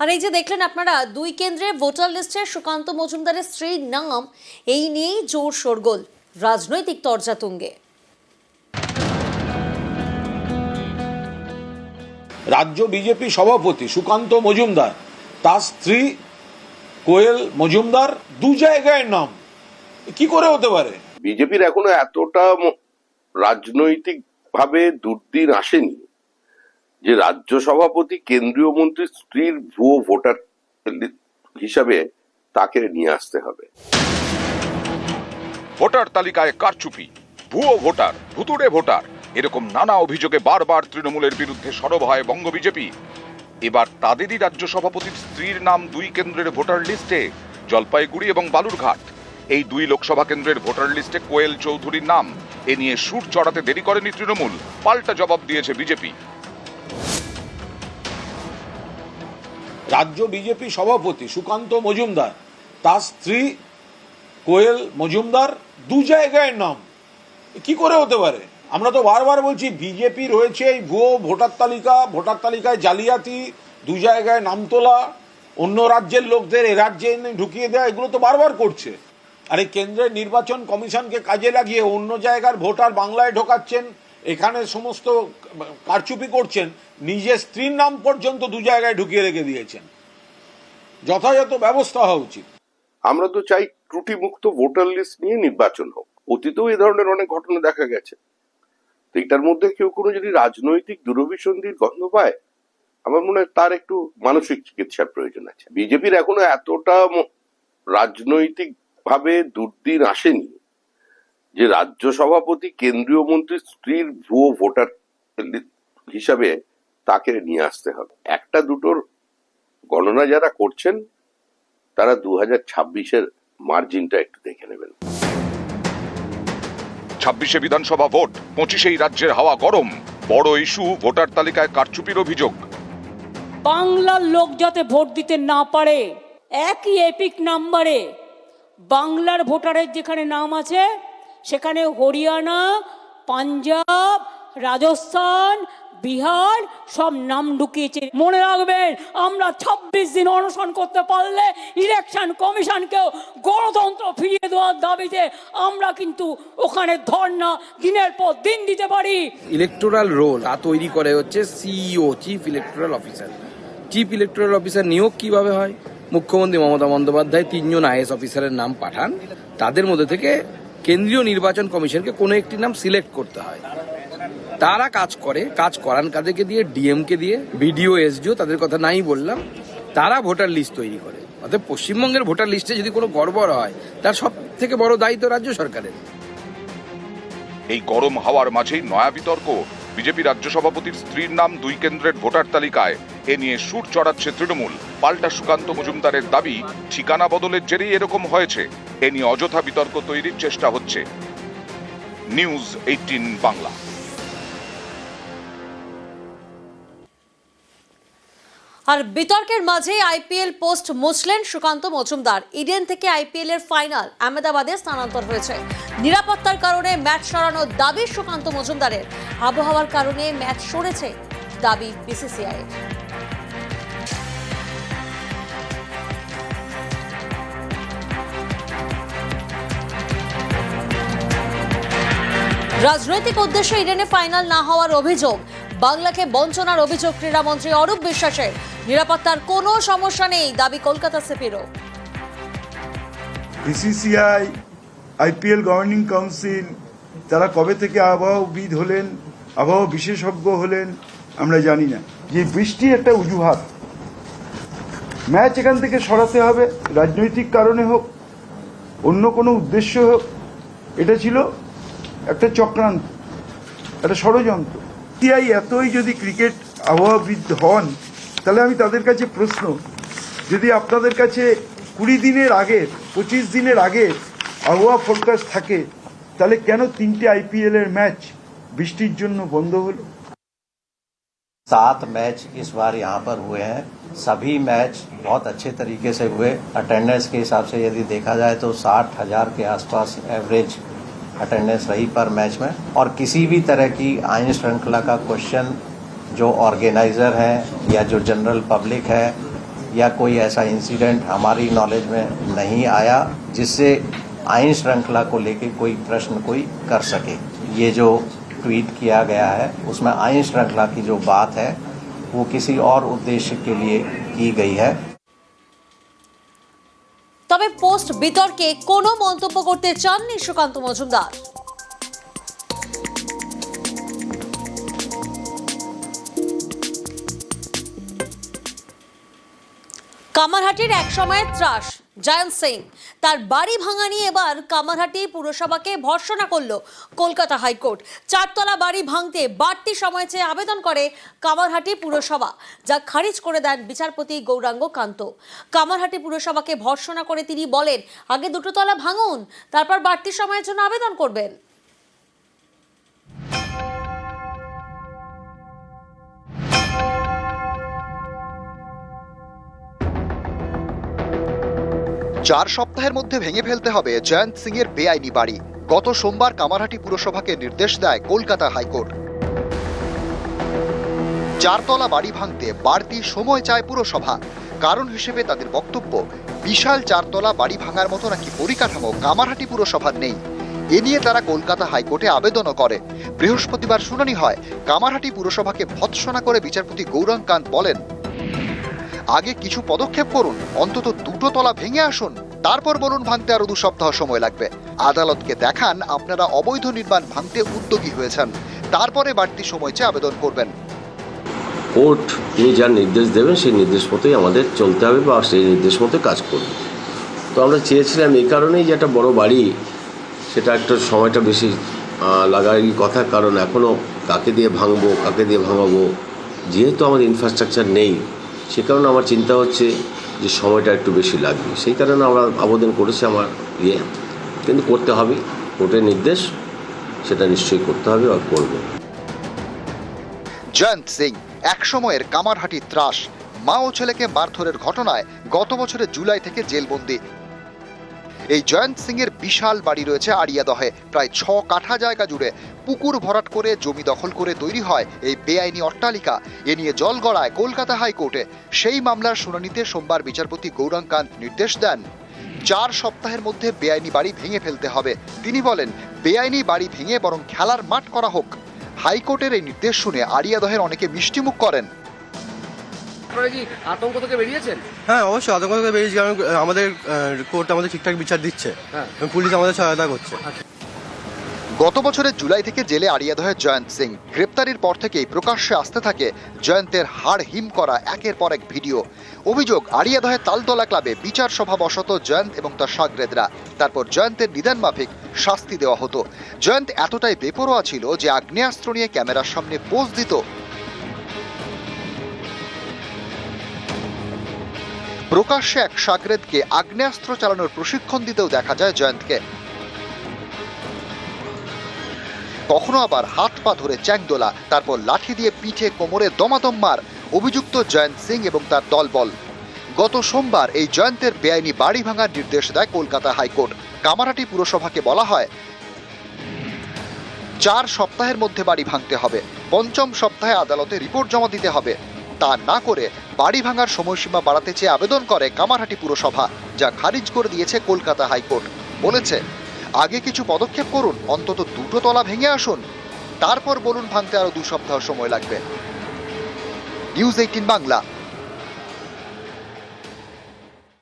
আর এই যে দেখলেন আপনারা দুই কেন্দ্রে ভোটার লিস্টে সুকান্ত মজুমদারের স্ত্রীর নাম এই নিয়েই জোর শোরগোল রাজনৈতিক তরজা তুঙ্গে রাজ্য বিজেপি সভাপতি সুকান্ত মজুমদার তার স্ত্রী কোয়েল মজুমদার দু জায়গায় নাম। কি করে হতে পারে? বিজেপির এখনও এতটা রাজনৈতিক ভাবে দুর্দিন আসেনি। যে রাজ্য সভাপতি কেন্দ্রীয় মন্ত্রীর স্ত্রীর ভুয়ো ভোটার হিসাবে তাকে নিয়ে আসতে হবে। ভোটার তালিকায় কারচুপি, ভুয়ো ভোটার, ভুতুড়ে ভোটার, এরকম নানা অভিযোগে বারবার তৃণমূলের বিরুদ্ধে সরব হয় বঙ্গ বিজেপি। এবার তাদেরই রাজ্য সভাপতির স্ত্রীর নাম দুই কেন্দ্রের ভোটার লিস্টে, জলপাইগুড়ি এবং বালুরঘাট। এই দুই লোকসভা কেন্দ্রের ভোটার লিস্টে কোয়েল চৌধুরীর নাম, এ নিয়ে সুর চড়াতে দেরি করেনি তৃণমূল, পাল্টা জবাব দিয়েছে বিজেপি। রাজ্য বিজেপি সভাপতি সুকান্ত মজুমদার, তার স্ত্রী কোয়েল মজুমদার, দু জায়গায় নাম। কি করে হতে পারে? আমরা তো বারবার বলছি, বিজেপি রয়েছে এই ভুয়ো ভোটার তালিকা, ভোটার তালিকায় জালিয়াতি, দু জায়গায় নাম তোলা, অন্য রাজ্যের লোকদের এ রাজ্যে ঢুকিয়ে দেওয়া এগুলো তো বারবার করছে। আর এই কেন্দ্রের নির্বাচন কমিশনকে কাজে লাগিয়ে অন্য জায়গার ভোটার বাংলায় ঢোকাচ্ছেন এখানে সমস্ত কারচুপি করছেন, নিজের স্ত্রীর নাম পর্যন্ত দু জায়গায় ঢুকিয়ে রেখে দিয়েছেন। যথাযথ ব্যবস্থা হওয়া উচিত। আমরা তো চাই ত্রুটিমুক্ত ভোটার লিস্ট নিয়ে নির্বাচন হোক। অতীতেও এই ধরনের অনেক ঘটনা দেখা গেছে। তো এটার মধ্যে কেউ কোনো যদি রাজনৈতিক দুরভিসন্ধির গন্ধ পায়, আমার মনে হয় তার একটু মানসিক চিকিৎসার প্রয়োজন আছে। বিজেপির এখনও এতটা রাজনৈতিক ভাবে দুর্দিন আসেনি। যে রাজ্য সভাপতি কেন্দ্রীয় মন্ত্রীর স্ত্রীর ভুয়ো ভোটার হিসাবে তাকে নিয়ে আসতে হবে। একটা দুটোর গণনা যারা করছেন তারা দু হাজার ছাব্বিশের মার্জিনটা একটু দেখে নেবেন। ছাব্বিশে বিধানসভা ভোট পঁচিশেই রাজ্যের হাওয়া গরম বড় ইস্যু ভোটার তালিকায় কারচুপির অভিযোগ। বাংলার লোক যাতে ভোট দিতে না পারে একই এপিক নাম্বারে বাংলার ভোটারের যেখানে নাম আছে সেখানে হরিয়ানা, পাঞ্জাব, রাজস্থান, বিহার সব নাম ঢুকিয়েছে। মনে রাখবেন, আমরা ছাব্বিশ দিন অনশন করতে পারলে ইলেকশন কমিশনকেও গণতন্ত্র ফিরিয়ে দেওয়ার দাবিতে আমরা কিন্তু ওখানে ধর্ণা দিনের পর দিন দিতে পারি। ইলেকটোরাল রোল তা তৈরি করে হচ্ছে CEO chief electoral officer chief electoral officer নিয়োগ কীভাবে হয়? মুখ্যমন্ত্রী মমতা বন্দ্যোপাধ্যায় তিনজন আইএস অফিসারের নাম পাঠান। তাদের মধ্যে থেকে কেন্দ্রীয় নির্বাচন কমিশনকে কোনো একটি নাম সিলেক্ট করতে হয়। তারা কাজ করে, কাজ করান কাদেরকে দিয়ে, ডিএমকে দিয়ে, বিডিও, এসডিও, তাদের কথা নাই বললাম, তারা ভোটার লিস্ট তৈরি করে। অর্থাৎ পশ্চিমবঙ্গের ভোটার লিস্টে যদি কোনো গড়বড় হয়, তার সব থেকে বড় দায়িত্ব রাজ্য সরকারের। এই গরম হাওয়ার মাঝেই নয়া বিতর্ক। বিজেপি রাজ্য সভাপতির স্ত্রীর নাম দুই কেন্দ্রের ভোটার তালিকায়। এ নিয়ে সুর চড়াচ্ছে তৃণমূল। পাল্টা সুকান্ত মজুমদারের দাবি, ঠিকানা বদলের জেরেই এরকম হয়েছে। এ নিয়ে অযথা বিতর্ক তৈরির চেষ্টা হচ্ছে। News eighteen Bangla. আর বিতর্কের মাঝে আইপিএল পোস্ট মুছলেন সুকান্ত মজুমদার। ইডেন থেকে আইপিএল এর ফাইনাল আহমেদাবাদে স্থানান্তর হয়েছে। নিরাপত্তার কারণে ম্যাচ সরানোর দাবি সুকান্ত মজুমদারের। আবহাওয়ার কারণে ম্যাচ সরেছে দাবি বিসিসিআই রাজনৈতিক উদ্দেশ্যে ইডেনে ফাইনাল না হওয়ার অভিযোগ। বাংলাকে বঞ্চনার অভিযোগ ক্রীড়ামন্ত্রী অরূপ বিশ্বাসের। নিরাপত্তার কোনো সমস্যা নেই, দাবি কলকাতা সিপিরও। বিসিসিআই আইপিএল গভর্নিং কাউন্সিল তারা কবে থেকে আবহাওয়াবিদ হলেন, আবহাওয়া বিশেষজ্ঞ হলেন, আমরা জানি না। যে বৃষ্টি একটা অজুহাত ম্যাচ এখান থেকে সরাতে হবে, রাজনৈতিক কারণে হোক, অন্য কোনো উদ্দেশ্য হোক, এটা ছিল একটা চক্রান্ত একটা ষড়যন্ত্র সিআই এতই যদি ক্রিকেট আবহাওয়াবিদ হন তাহলে আমি তাদের কাছে প্রশ্ন যদি আপনাদের কাছে কুড়ি দিনের আগে পঁচিশ দিনের আগে আবহাওয়া ফোরকাস্ট থাকে তাহলে কেন তিনটে আইপিএল এর ম্যাচ বৃষ্টির জন্য বন্ধ হলো सात मैच इस बार यहाँ पर हुए हैं सभी मैच बहुत अच्छे तरीके से हुए अटेंडेंस के हिसाब से यदि देखा जाए तो साठ हजार के आसपास एवरेज अटेंडेंस रही पर मैच में। और किसी भी तरह की आयन श्रृंखला का क्वेश्चन जो ऑर्गेनाइजर है या जो जनरल पब्लिक है या कोई ऐसा इंसिडेंट हमारी नॉलेज में नहीं आया जिससे आइन श्रृंखला को लेके कोई प्रश्न कोई कर सके। ये जो ट्वीट किया गया है, उसमें आयन श्रृंखला की जो बात है, वो किसी और उद्देश्य के लिए की गई है। তবে পোস্ট বিতর্কে কোনো মন্তব্য করতে চাননি সুকান্ত মজুমদার। কামারহাটির এক সময়ের ত্রাস, জয়ন্ত সিং তার বাড়ি ভাঙা নিয়ে এবার কামারহাটি পুরসভাকে ভর্ষণা করল কলকাতা হাইকোর্ট। চারতলা বাড়ি ভাঙতে বাড়তি সময় চেয়ে আবেদন করে কামারহাটি পুরসভা, যা খারিজ করে দেন বিচারপতি গৌরাঙ্গ কান্ত। কামারহাটি পুরসভাকে ভর্ষণা করে তিনি বলেন, আগে দুটো তলা ভাঙুন, তারপর বাড়তি সময়ের জন্য আবেদন করবেন। চার সপ্তাহের মধ্যে ভেঙে ফেলতে হবে জয়ন্ত সিং এর বেআইনি বাড়ি। গত সোমবার কামারহাটি পুরসভাকে নির্দেশ দেয় কলকাতা হাইকোর্ট। চারতলা বাড়ি ভাঙতে বাড়তি সময় চায় পুরসভা। কারণ হিসেবে তাদের বক্তব্য, বিশাল চারতলা বাড়ি ভাঙার মতো নাকি পরিকাঠামো কামারহাটি পুরসভার নেই। এ নিয়ে তারা কলকাতা হাইকোর্টে আবেদনও করে। বৃহস্পতিবার শুনানি হয়, কামারহাটি পুরসভাকে ভৎসনা করে বিচারপতি গৌরাঙ্গ কান্ত বলেন আগে কিছু পদক্ষেপ করুন, অন্তত দুটো তলা ভেঙে আসুন, তারপর বলুন ভাঙতে আরও দু সপ্তাহ সময় লাগবে। আদালতকে দেখান আপনারা অবৈধ নির্মাণ ভাঙতে উদ্যোগী হয়েছেন, তারপরে বাড়তি সময় চেয়ে আবেদন করবেন। কোর্ট তিনি যা নির্দেশ দেবেন, সেই নির্দেশ মতোই আমাদের চলতে হবে বা সেই নির্দেশ মতো কাজ করব। তো আমরা চেয়েছিলাম এই কারণেই যে একটা বড় বাড়ি, সেটা একটা সময়টা বেশি লাগারই কথা, কারণ এখনও কাকে দিয়ে ভাঙবো, কাকে দিয়ে ভাঙাবো, যেহেতু আমাদের ইনফ্রাস্ট্রাকচার নেই সে কারণে আমার চিন্তা হচ্ছে যে সময়টা একটু বেশি লাগবে। সেই কারণে আমরা আবেদন করেছি আমার ইয়ে। কিন্তু করতে হবে। কোর্টের নির্দেশ, সেটা নিশ্চয়ই করতে হবে আর করব। জয়ন্ত সিং এক সময়ের কামারহাটি ত্রাস। মা ও ছেলেকে মারধরের ঘটনায় গত বছরের জুলাই থেকে জেলবন্দি। এই জয়ন্ত সিং এর বিশাল বাড়ি রয়েছে আড়িয়াদহে। প্রায় ছ কাঠা জায়গা জুড়ে পুকুর ভরাট করে জমি দখল করে তৈরি হয় এই বেআইনি অট্টালিকা। এ নিয়ে জল গড়ায় কলকাতা হাইকোর্টে। সেই মামলার শুনানিতে সোমবার বিচারপতি গৌরাঙ্গ কান্ত নির্দেশ দেন। চার সপ্তাহের মধ্যে বেআইনি বাড়ি ভেঙে ফেলতে হবে। তিনি বলেন, বেআইনি বাড়ি ভেঙে বরং খেলার মাঠ করা হোক। হাইকোর্টের এই নির্দেশ শুনে আড়িয়াদহের অনেকে মিষ্টিমুখ করেন। আপনারা কি আতঙ্ক থেকে বেরিয়েছেন? হ্যাঁ অবশ্যই আতঙ্ক থেকে বেরিয়েছি কারণ আমাদের কোর্ট আমাদের ঠিকঠাক বিচার দিচ্ছে। হ্যাঁ। পুলিশ আমাদের সহায়তা করছে। গত বছরের জুলাই থেকে জেলে আড়িয়াদহে জয়ন্ত সিং। গ্রেপ্তারির পর থেকেই প্রকাশ্যে আসতে থাকে জয়ন্তের হাড় হিম করা একের পর এক ভিডিও। অভিযোগ আড়িয়াদহে তালতলা ক্লাবে বিচার সভা বসত জয়ন্ত এবং তার সাগরেদরা। তারপর জয়ন্তের নিদান মাফিক শাস্তি দেওয়া হতো। জয়ন্ত এতটাই বেপরোয়া ছিল যে আগ্নেয়াস্ত্র নিয়ে ক্যামেরার সামনে পোজ দিত প্রকাশ্যে এক সাগরেদকে আগ্নেয়াস্ত্র চালানোর প্রশিক্ষণ দিতেও দেখা যায় জয়ন্তকে। কখনো আবার হাত পা ধরে চ্যাংদোলা, তারপর লাঠি দিয়ে পিঠে কোমরে দমাদম মার অভিযুক্ত জয়ন্ত সিং এবং তার দলবল। গত সোমবার এই জয়ন্তের বেআইনি বাড়ি ভাঙার নির্দেশ দেয় কলকাতা হাইকোর্ট। কামারাটি পুরসভাকে বলা হয়, চার সপ্তাহের মধ্যে বাড়ি ভাঙতে হবে। পঞ্চম সপ্তাহে আদালতে রিপোর্ট জমা দিতে হবে। তা না করে বাড়ি ভাঙার সময়সীমা বাড়াতে চেয়ে আবেদন করে কামারহাটি পুরসভা, যা খারিজ করে দিয়েছে কলকাতা হাইকোর্ট। বলেছে, আগে কিছু পদক্ষেপ করুন, অন্তত দুটো তলা ভেঙে আসুন। তারপর বলুন ভাঙতে আরও দু সপ্তাহ সময় লাগবে। News eighteen Bangla.